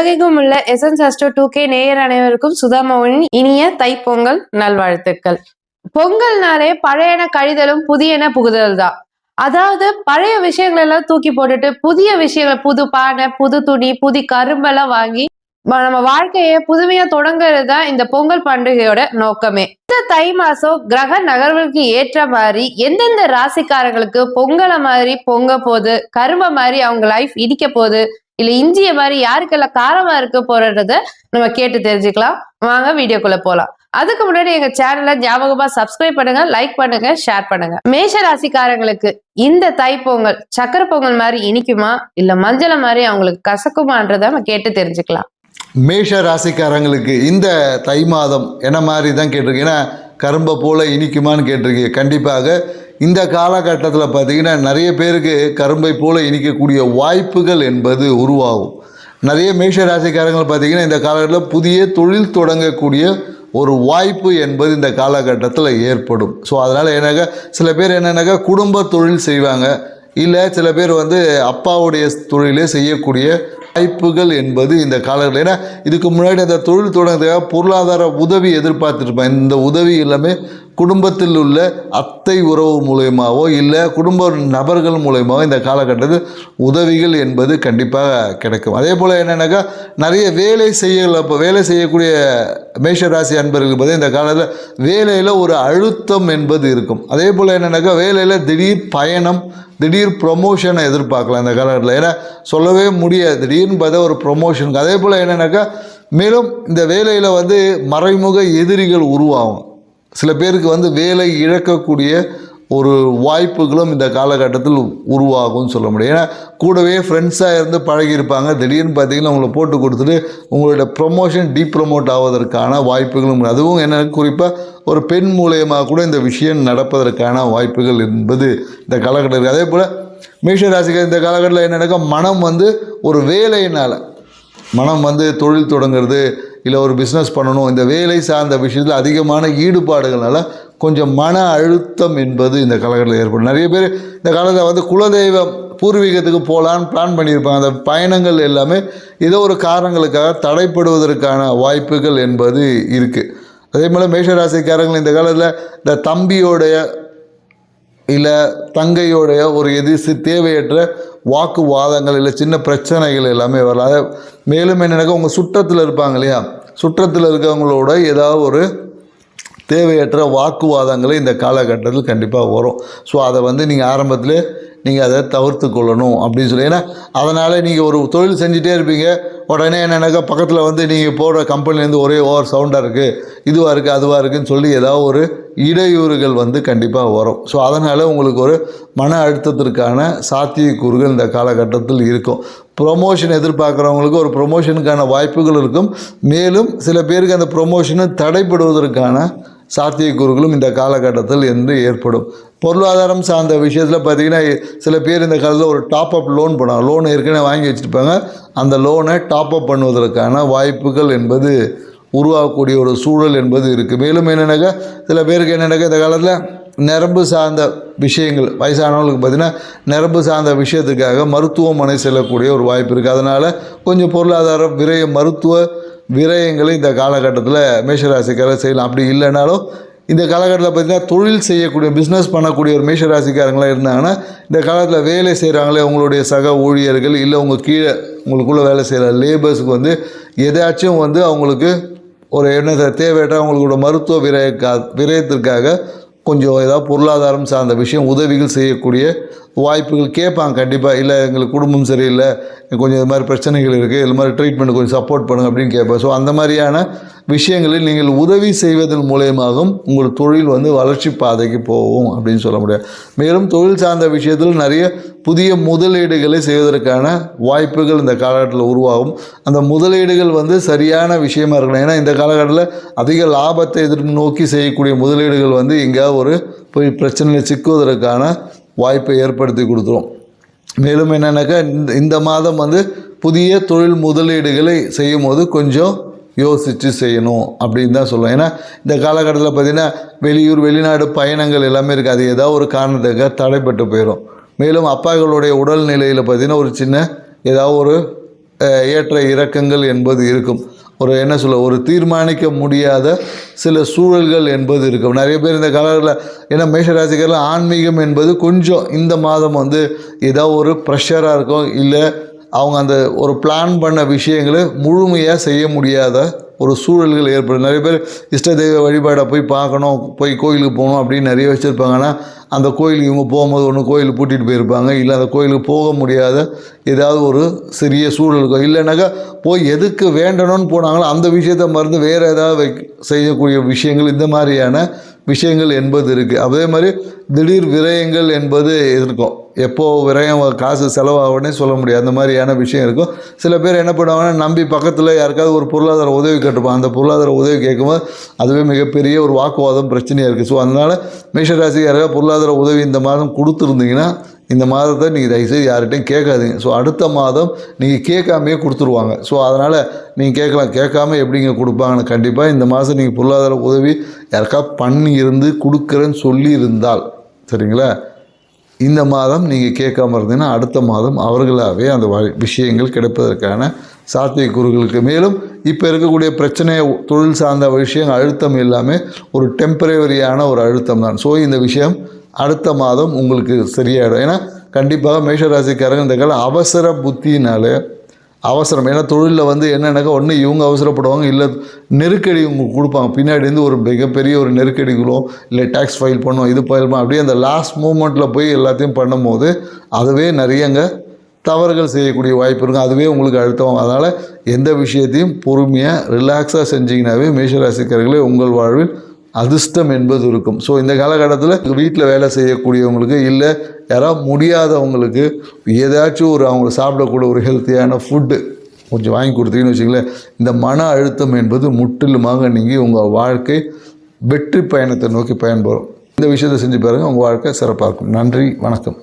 உலகெங்கும் உள்ள எஸ்என்ஸ் Astro two K நேயர் அனைவருக்கும் சுதாமோனின் இனிய தைப்பொங்கல் நல்வாழ்த்துக்கள். பொங்கல்னாலே பழையன கழிதலும் புதியன புகுதல் தான் அதாவது பழைய விஷயங்கள் எல்லாம் தூக்கி போட்டுட்டு புதிய விஷயங்கள் புது பானை புது துணி புது கரும்பெல்லாம் வாங்கி நம்ம வாழ்க்கையை புதுமையா தொடங்குறது தான் இந்த பொங்கல் பண்டிகையோட நோக்கமே. இந்த தை மாசம் கிரக நகர்வுக்கு ஏற்ற மாதிரி எந்தெந்த ராசிக்காரங்களுக்கு பொங்கலை மாதிரி பொங்க போகுது கரும்பை மாதிரி அவங்க லைஃப் இடிக்க போகுது இல்ல இஞ்சிய மாதிரி யாருக்கெல்லாம் காரமா இருக்க போறத நம்ம கேட்டு தெரிஞ்சுக்கலாம். வாங்க வீடியோக்குள்ள போலாம். அதுக்கு முன்னாடி எங்க சேனலை ஞாபகமா சப்ஸ்கிரைப் பண்ணுங்க லைக் பண்ணுங்க ஷேர் பண்ணுங்க. மேஷ ராசிக்காரங்களுக்கு இந்த தைப்பொங்கல் சக்கரை பொங்கல் மாதிரி இனிக்குமா இல்ல மஞ்சளை மாதிரி அவங்களுக்கு கசக்குமான்றத நம்ம கேட்டு தெரிஞ்சுக்கலாம். மேஷ ராசிக்காரங்களுக்கு இந்த தை மாதம் என்ன மாதிரி தான் கேட்டிருக்கீங்கன்னா கரும்பை போல இனிக்குமான்னு கேட்டிருக்கீங்க. கண்டிப்பாக இந்த காலகட்டத்தில் பார்த்தீங்கன்னா நிறைய பேருக்கு கரும்பை போல் இனிக்கக்கூடிய வாய்ப்புகள் என்பது உருவாகும். நிறைய மேஷ ராசிக்காரங்கள் பார்த்தீங்கன்னா இந்த காலகட்டத்தில் புதிய தொழில் தொடங்கக்கூடிய ஒரு வாய்ப்பு என்பது இந்த காலகட்டத்தில் ஏற்படும். ஸோ அதனால் என்னக்கா சில பேர் என்னென்னாக்கா குடும்ப தொழில் செய்வாங்க. இல்லை சில பேர் வந்து அப்பாவுடைய தொழிலே செய்யக்கூடிய வாய்ப்புகள் என்பது இந்த காலகட்டம் ஏன்னா இதுக்கு முன்னாடி அந்த தொழில் தொடங்குறதுக்காக பொருளாதார உதவி எதிர்பார்த்துருப்பேன் இந்த உதவி எல்லாமே குடும்பத்தில் உள்ள அத்தை உறவு மூலயமாவோ இல்லை குடும்ப நபர்கள் மூலயமாவோ இந்த காலகட்டத்தில் உதவிகள் என்பது கண்டிப்பாக கிடைக்கும். அதே போல் என்னென்னாக்கா நிறைய வேலை செய்ய இப்போ வேலை செய்யக்கூடிய மேஷராசி அன்பர்கள் பார்த்தீங்கன்னா இந்த காலத்தில் வேலையில் ஒரு அழுத்தம் என்பது இருக்கும். அதே போல் என்னென்னாக்கா வேலையில் திடீர் பயணம் திடீர் ப்ரொமோஷனை எதிர்பார்க்கலாம் இந்த காலகட்டத்தில். ஏன்னா சொல்லவே முடியாது. திடீர்னு பார்த்தா ஒரு ப்ரொமோஷனுக்கு அதே போல் என்னென்னாக்கா மேலும் இந்த வேலையில் வந்து மறைமுக எதிரிகள் உருவாகும். சில பேருக்கு வந்து வேலை இழக்கக்கூடிய ஒரு வாய்ப்புகளும் இந்த காலகட்டத்தில் உருவாகும்னு சொல்ல முடியும். ஏன்னா கூடவே ஃப்ரெண்ட்ஸாக இருந்து பழகியிருப்பாங்க. திடீர்னு பார்த்தீங்கன்னா உங்களை போட்டு கொடுத்துட்டு உங்களோட ப்ரொமோஷன் டீப்ரமோட் ஆவதற்கான வாய்ப்புகளும். அதுவும் என்ன குறிப்பாக ஒரு பெண் மூலயமாக கூட இந்த விஷயம் நடப்பதற்கான வாய்ப்புகள் என்பது இந்த காலகட்டத்தில் அதே போல் மேஷராசிக்கு இந்த காலகட்டத்தில் என்ன நடக்கும்? மனம் வந்து ஒரு வேலையினால் மனம் வந்து தொழில் தொடங்குறது இல்லை ஒரு பிஸ்னஸ் பண்ணணும். இந்த வேலை சார்ந்த விஷயத்தில் அதிகமான ஈடுபாடுகளால் கொஞ்சம் மன அழுத்தம் என்பது இந்த காலகட்டத்தில் ஏற்படும். நிறைய பேர் இந்த காலத்தில் வந்து குலதெய்வம் பூர்வீகத்துக்கு போகலான்னு பிளான் பண்ணியிருப்பாங்க. அந்த பயணங்கள் எல்லாமே ஏதோ ஒரு காரணங்களுக்காக தடைப்படுவதற்கான வாய்ப்புகள் என்பது இருக்குது அதே போல் மேஷராசிக்காரங்கள் இந்த காலத்தில் இந்த தம்பியோடைய இல்லை தங்கையோடைய ஒரு எதிர்த்து தேவையற்ற வாக்குவாதங்கள் இல்லை சின்ன பிரச்சனைகள் எல்லாமே வரலாம். மேலும் என்னென்னாக்கா உங்கள் சுற்றத்தில் இருப்பாங்க இல்லையா? சுற்றத்தில் இருக்கவங்களோட ஏதாவது ஒரு தேவையற்ற வாக்குவாதங்களை இந்த காலகட்டத்தில் கண்டிப்பாக வரும். ஸோ அதை வந்து நீங்கள் ஆரம்பத்தில் நீங்கள் அதை தவிர்த்து கொள்ளணும் அப்படின்னு சொல்லி. ஏன்னா அதனால் நீங்கள் ஒரு தொழில் செஞ்சுட்டே இருப்பீங்க. உடனே என்னென்னாக்கா பக்கத்தில் வந்து நீங்கள் போடுற கம்பெனிலேருந்து ஒரே ஓவர் சவுண்டாக இருக்குது இதுவாக இருக்குது அதுவாக இருக்குன்னு சொல்லி ஏதாவது ஒரு இடையூறுகள் வந்து கண்டிப்பாக வரும். ஸோ அதனால் உங்களுக்கு ஒரு மன அழுத்தத்திற்கான சாத்தியக்கூறுகள் இந்த காலகட்டத்தில் இருக்கும். ப்ரொமோஷன் எதிர்பார்க்குறவங்களுக்கு ஒரு ப்ரொமோஷனுக்கான வாய்ப்புகள் இருக்கும். மேலும் சில பேருக்கு அந்த ப்ரொமோஷனை தடைப்படுவதற்கான சாத்தியக்கூறுகளும் இந்த காலகட்டத்தில் என்று ஏற்படும். பொருளாதாரம் சார்ந்த விஷயத்தில் பார்த்தீங்கன்னா சில பேர் இந்த காலத்தில் ஒரு டாப் அப் லோன் பண்ணுவாங்க லோன் ஏற்கனவே வாங்கி வச்சுருப்பாங்க. அந்த லோனை டாப் அப் பண்ணுவதற்கான வாய்ப்புகள் என்பது உருவாகக்கூடிய ஒரு சூழல் என்பது இருக்குது மேலும் என்னென்னாக்கா சில பேருக்கு என்னென்னாக்கா இந்த காலத்தில் நரம்பு சார்ந்த விஷயங்கள் வயசானவங்களுக்கு பார்த்திங்கன்னா நரம்பு சார்ந்த விஷயத்துக்காக மருத்துவமனை செல்லக்கூடிய ஒரு வாய்ப்பு இருக்குது அதனால் கொஞ்சம் பொருளாதார விரைய மருத்துவ விரயங்களை இந்த காலகட்டத்தில் மேஷராசிக்காரர் செய்யலாம். அப்படி இல்லைனாலும் இந்த காலகட்டத்தில் பார்த்திங்கன்னா தொழில் செய்யக்கூடிய பிஸ்னஸ் பண்ணக்கூடிய ஒரு மேஷராசிக்காரங்களாக இருந்தாங்கன்னா இந்த காலத்தில் வேலை செய்கிறாங்களே உங்களுடைய சக ஊழியர்கள் இல்லை உங்கள் கீழே உங்களுக்குள்ளே வேலை செய்கிற லேபர்ஸுக்கு வந்து எதாச்சும் வந்து அவங்களுக்கு ஒரு என்ன தேவையற்ற அவங்களோட மருத்துவ விரயக்கா விரயத்திற்காக கொஞ்சம் ஏதாவது பொருளாதாரம் சார்ந்த விஷயம் உதவிகள் செய்யக்கூடிய வாய்ப்புகள் கேட்பாங்க கண்டிப்பாக இல்லை எங்களுக்கு குடும்பம் சரியில்லை கொஞ்சம் இது மாதிரி பிரச்சனைகள் இருக்குது இது மாதிரி ட்ரீட்மெண்ட் கொஞ்சம் சப்போர்ட் பண்ணுங்க அப்படின்னு கேட்பேன். ஸோ அந்த மாதிரியான விஷயங்களில் நீங்கள் உதவி செய்வதன் மூலயமாகவும் உங்கள் தொழில் வந்து வளர்ச்சி பாதைக்கு போகும் அப்படின்னு சொல்ல முடியாது. மேலும் தொழில் சார்ந்த விஷயத்தில் நிறைய புதிய முதலீடுகளை செய்வதற்கான வாய்ப்புகள் இந்த காலகட்டத்தில் உருவாகும். அந்த முதலீடுகள் வந்து சரியான விஷயமா இருக்கணும். ஏன்னா இந்த காலகட்டத்தில் அதிக லாபத்தை எதிர்ப்பு நோக்கி செய்யக்கூடிய முதலீடுகள் வந்து எங்கேயாவது ஒரு போய் பிரச்சனையில் சிக்குவதற்கான வாய்ப்பை ஏற்படுத்தி கொடுத்துரும் மேலும் என்னென்னாக்கா இந்த இந்த மாதம் வந்து புதிய தொழில் முதலீடுகளை செய்யும் போது கொஞ்சம் யோசித்து செய்யணும் அப்படின்னு தான் சொல்லுவேன் ஏன்னா இந்த காலகட்டத்தில் பார்த்திங்கன்னா வெளியூர் வெளிநாடு பயணங்கள் எல்லாமே இருக்குது. அது ஏதாவது ஒரு காரணத்துக்காக தடைப்பட்டு போயிடும் மேலும் அப்பாக்களுடைய உடல்நிலையில் பார்த்திங்கன்னா ஒரு சின்ன ஏதாவது ஒரு ஏற்ற இறக்கங்கள் என்பது இருக்கும். ஒரு என்ன சொல்ல ஒரு தீர்மானிக்க முடியாத சில சூழல்கள் என்பது இருக்கும். நிறைய பேர் இந்த காலத்தில் ஏன்னா மேஷராசிக்கரில் ஆன்மீகம் என்பது கொஞ்சம் இந்த மாதம் வந்து ஏதோ ஒரு ப்ரெஷராக இருக்கும் இல்லை அவங்க அந்த ஒரு பிளான் பண்ண விஷயங்களை முழுமையாக செய்ய முடியாத ஒரு சூழல்கள் ஏற்படும். நிறைய பேர் இஷ்ட தெய்வ வழிபாடை போய் பார்க்கணும் போய் கோயிலுக்கு போகணும் அப்படின்னு நிறைய வச்சுருப்பாங்கன்னா அந்த கோயிலுக்கு இவங்க போகும்போது ஒன்று கோயிலுக்கு பூட்டிகிட்டு போயிருப்பாங்க. இல்லை அந்த கோயிலுக்கு போக முடியாத ஏதாவது ஒரு சிறிய சூழல் இருக்கும் இல்லைனாக்கா போய் எதுக்கு வேண்டணும்னு போனாங்களோ அந்த விஷயத்தை மறந்து வேறு ஏதாவது வைக் செய்யக்கூடிய விஷயங்கள் இந்த மாதிரியான விஷயங்கள் என்பது இருக்குது அதே மாதிரி திடீர் விரயங்கள் என்பது இருக்கும் எப்போ விரையும் காசு செலவாகனே சொல்ல முடியாது. அந்த மாதிரியான விஷயம் இருக்கும். சில பேர் என்ன பண்ணுவாங்கன்னா நம்பி பக்கத்தில் யாருக்காவது ஒரு பொருளாதார உதவி கேட்டுப்பான் அந்த பொருளாதார உதவி கேட்கும்போது அதுவே மிகப்பெரிய ஒரு வாக்குவாதம் பிரச்சனையாக இருக்குது ஸோ அதனால் மேஷராசி யாராவது பொருளாதார உதவி இந்த மாதம் கொடுத்துருந்தீங்கன்னா இந்த மாதத்தை நீங்கள் தயவுசெய்து யார்கிட்டையும் கேட்காதீங்க. ஸோ அடுத்த மாதம் நீங்கள் கேட்காமையே கொடுத்துருவாங்க. ஸோ அதனால் நீங்கள் கேட்கலாம். கேட்காம எப்படிங்க கொடுப்பாங்கன்னு கண்டிப்பாக இந்த மாதம் நீங்கள் பொருளாதார உதவி யாருக்கா பண்ணி இருந்து கொடுக்குறேன்னு சொல்லி இருந்தால் சரிங்களா? இந்த மாதம் நீங்கள் கேட்காம இருந்தீங்கன்னா அடுத்த மாதம் அவர்களாகவே அந்த விஷயங்கள் கிடைப்பதற்கான சாத்தியக்கூறுகளுக்கு மேலும் இப்போ இருக்கக்கூடிய பிரச்சனையை தொழில் சார்ந்த விஷயம் அழுத்தம் எல்லாமே ஒரு டெம்பரவரியான ஒரு அழுத்தம் தான். ஸோ இந்த விஷயம் அடுத்த மாதம் உங்களுக்கு சரியாயிடும். ஏன்னா கண்டிப்பாக மேஷராசிக்காரங்க இந்த கால அவசர புத்தினாலே அவசரம். ஏன்னா தொழிலில் வந்து என்னென்னாக்கா ஒன்று இவங்க அவசரப்படுவாங்க இல்லை நெருக்கடி உங்களுக்கு கொடுப்பாங்க. பின்னாடி இருந்து ஒரு மிகப்பெரிய ஒரு நெருக்கடிகளோ இல்லை டேக்ஸ் ஃபைல் பண்ணும் இது ஃபைல் பண்ணும் அப்படியே அந்த லாஸ்ட் மூமெண்ட்டில் போய் எல்லாத்தையும் பண்ணும்போது அதுவே நிறையங்க தவறுகள் செய்யக்கூடிய வாய்ப்பு இருக்கும். அதுவே உங்களுக்கு அழுத்தம். அதனால் எந்த விஷயத்தையும் பொறுமையாக ரிலாக்ஸாக செஞ்சீங்கன்னாவே மேஷராசிக்காரர்களே உங்கள் வாழ்வில் அதிர்ஷ்டம் என்பது இருக்கும். ஸோ இந்த காலகட்டத்தில் வீட்டில் வேலை செய்யக்கூடியவங்களுக்கு இல்லை யாராவது முடியாதவங்களுக்கு ஏதாச்சும் ஒரு அவங்க சாப்பிடக்கூடிய ஒரு ஹெல்த்தியான ஃபுட்டு கொஞ்சம் வாங்கி கொடுத்தீங்கன்னு வச்சுங்களேன் இந்த மன அழுத்தம் என்பது முற்றிலுமாக நீங்கி உங்கள் வாழ்க்கை வெற்றி பயணத்தை நோக்கி பயன்படும். இந்த விஷயத்தை செஞ்சு பாருங்கள் உங்கள் வாழ்க்கை சிறப்பாக இருக்கும். நன்றி வணக்கம்.